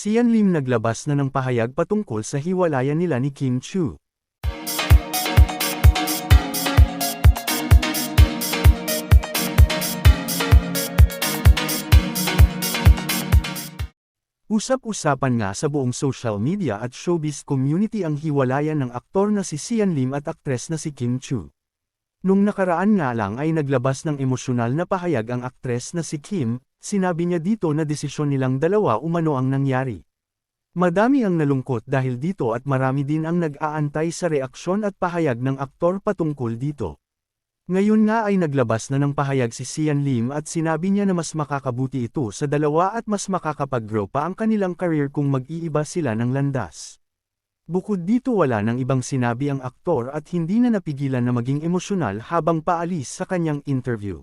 Sian Lim naglabas na ng pahayag patungkol sa hiwalayan nila ni Kim Chu. Usap-usapan nga sa buong social media at showbiz community ang hiwalayan ng aktor na si Sian Lim at aktres na si Kim Chu. Nung nakaraan nga lang ay naglabas ng emosyonal na pahayag ang aktres na si Kim, sinabi niya dito na desisyon nilang dalawa umano ang nangyari. Madami ang nalungkot dahil dito at marami din ang nag-aantay sa reaksyon at pahayag ng aktor patungkol dito. Ngayon nga ay naglabas na ng pahayag si Sian Lim at sinabi niya na mas makakabuti ito sa dalawa at mas makakapag-grow pa ang kanilang career kung mag-iiba sila ng landas. Bukod dito wala nang ibang sinabi ang aktor at hindi na napigilan na maging emosyonal habang paalis sa kanyang interview.